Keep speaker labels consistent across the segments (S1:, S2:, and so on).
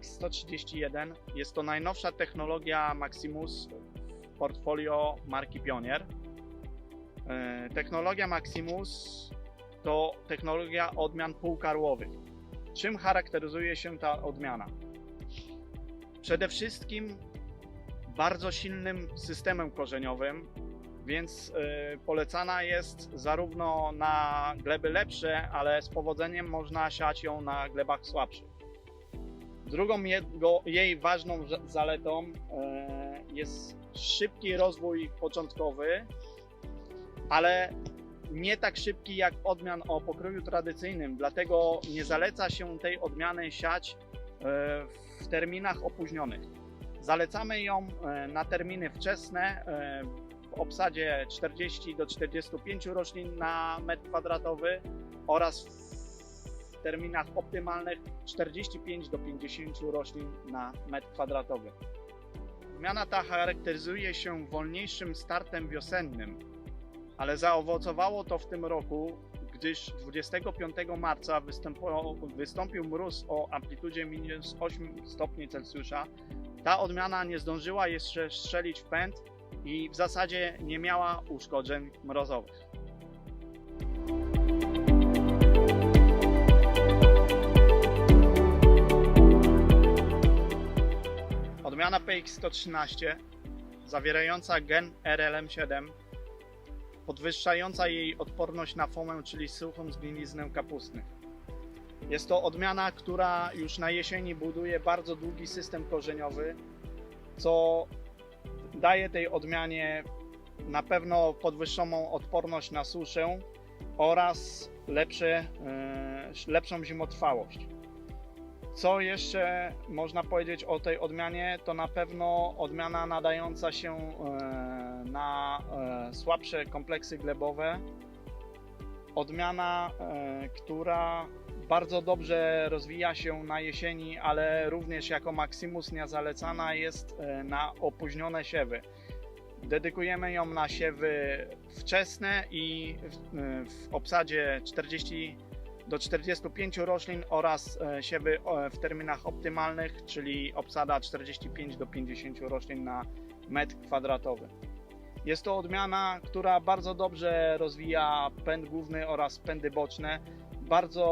S1: PX131 jest to najnowsza technologia Maximus w portfolio marki Pionier. E, Technologia Maximus to technologia odmian półkarłowych. Czym charakteryzuje się ta odmiana? Przede wszystkim bardzo silnym systemem korzeniowym, więc y, polecana jest zarówno na gleby lepsze, ale z powodzeniem można siać ją na glebach słabszych. Drugą jego, jej ważną za- zaletą y, jest szybki rozwój początkowy, ale nie tak szybki jak odmian o pokroju tradycyjnym, dlatego nie zaleca się tej odmiany siać y, w terminach opóźnionych. Zalecamy ją e, na terminy wczesne e, w obsadzie 40 do 45 roślin na metr kwadratowy oraz w terminach optymalnych 45 do 50 roślin na metr kwadratowy. Zmiana ta charakteryzuje się wolniejszym startem wiosennym, ale zaowocowało to w tym roku, gdyż 25 marca wystąpił mróz o amplitudzie minus 8 stopni Celsjusza, ta odmiana nie zdążyła jeszcze strzelić w pęd i w zasadzie nie miała uszkodzeń mrozowych. Odmiana PX113 zawierająca gen RLM7 podwyższająca jej odporność na fomę, czyli suchą zgniliznę kapustnych. Jest to odmiana, która już na jesieni buduje bardzo długi system korzeniowy, co daje tej odmianie na pewno podwyższoną odporność na suszę oraz lepsze, e, lepszą zimotrwałość. Co jeszcze można powiedzieć o tej odmianie, to na pewno odmiana nadająca się e, na e, słabsze kompleksy glebowe. Odmiana, e, która bardzo dobrze rozwija się na jesieni, ale również jako Maximus nie zalecana jest na opóźnione siewy. Dedykujemy ją na siewy wczesne i w, w obsadzie 40 do 45 roślin oraz e, siewy e, w terminach optymalnych, czyli obsada 45 do 50 roślin na metr kwadratowy. Jest to odmiana, która bardzo dobrze rozwija pęd główny oraz pędy boczne. Bardzo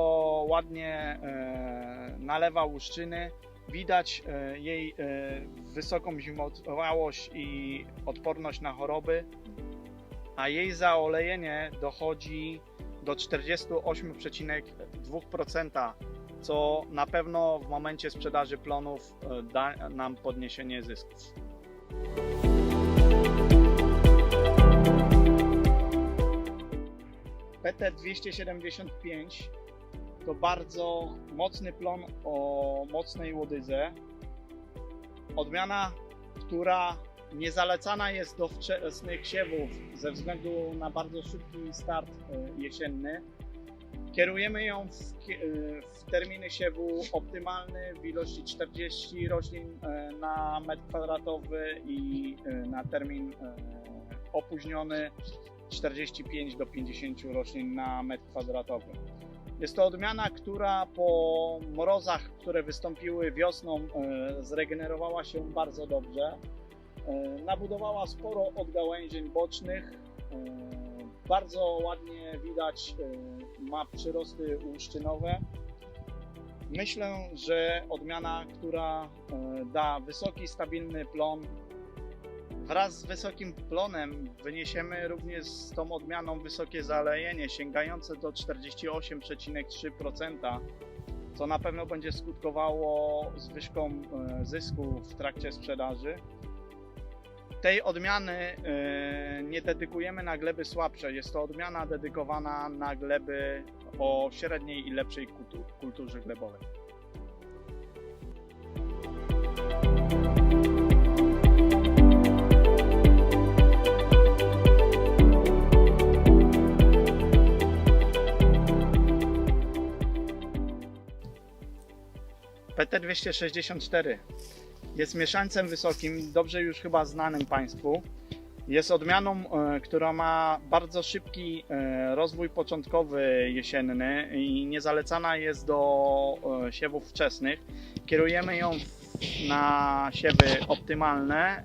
S1: ładnie e, nalewa łuszczyny. Widać jej wysoką zimotrwałość i odporność na choroby, a jej zaolejenie dochodzi do 48,2%, co na pewno w momencie sprzedaży plonów e, da nam podniesienie zysków. PT275 to bardzo mocny plon o mocnej łodydze. Odmiana, która nie zalecana jest do wczesnych siewów ze względu na bardzo szybki start e, jesienny. Kierujemy ją w, e, w terminy siewu optymalny w ilości 40 roślin e, na metr kwadratowy i na termin opóźniony 45 do 50 roślin na metr kwadratowy. Jest to odmiana, która po mrozach, które wystąpiły wiosną, zregenerowała się bardzo dobrze. E, Nabudowała sporo odgałęzień bocznych. e, Bardzo ładnie widać, e, ma przyrosty łuszczynowe. Myślę, że odmiana, która da wysoki, stabilny plon, wraz z wysokim plonem wyniesiemy również z tą odmianą wysokie zalejenie sięgające do 48,3%, co na pewno będzie skutkowało zwyżką zysku w trakcie sprzedaży. Tej odmiany e, nie dedykujemy na gleby słabsze. Jest to odmiana dedykowana na gleby o średniej i lepszej kultu- kulturze glebowej. PT264 jest mieszańcem wysokim, dobrze już chyba znanym Państwu. Jest odmianą, e, która ma bardzo szybki e, rozwój początkowy jesienny i nie zalecana jest do e, siewów wczesnych. Kierujemy ją na siewy optymalne,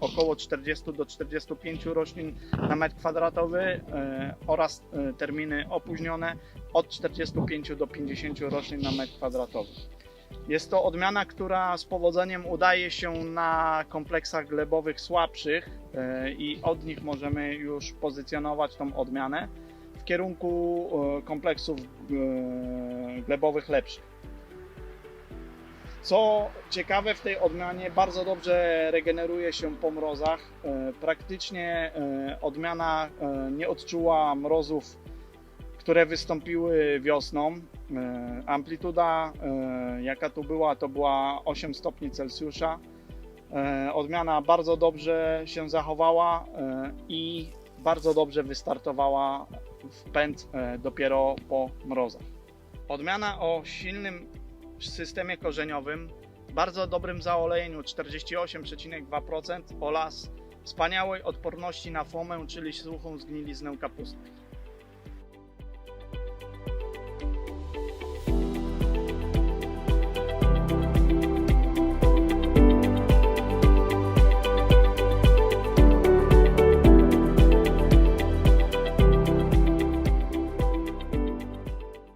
S1: około 40 do 45 roślin na metr kwadratowy oraz terminy opóźnione od 45 do 50 roślin na metr kwadratowy. Jest to odmiana, która z powodzeniem udaje się na kompleksach glebowych słabszych e, i od nich możemy już pozycjonować tą odmianę w kierunku e, kompleksów e, glebowych lepszych. Co ciekawe w tej odmianie bardzo dobrze regeneruje się po mrozach. Praktycznie odmiana nie odczuła mrozów, które wystąpiły wiosną. E, Amplituda e, jaka tu była, to była 8 stopni Celsjusza. E, Odmiana bardzo dobrze się zachowała i bardzo dobrze wystartowała w pęd dopiero po mrozach. Odmiana o silnym systemie korzeniowym, bardzo dobrym zaolejeniu 48,2% oraz wspaniałej odporności na fomę, czyli suchą zgniliznę kapusty.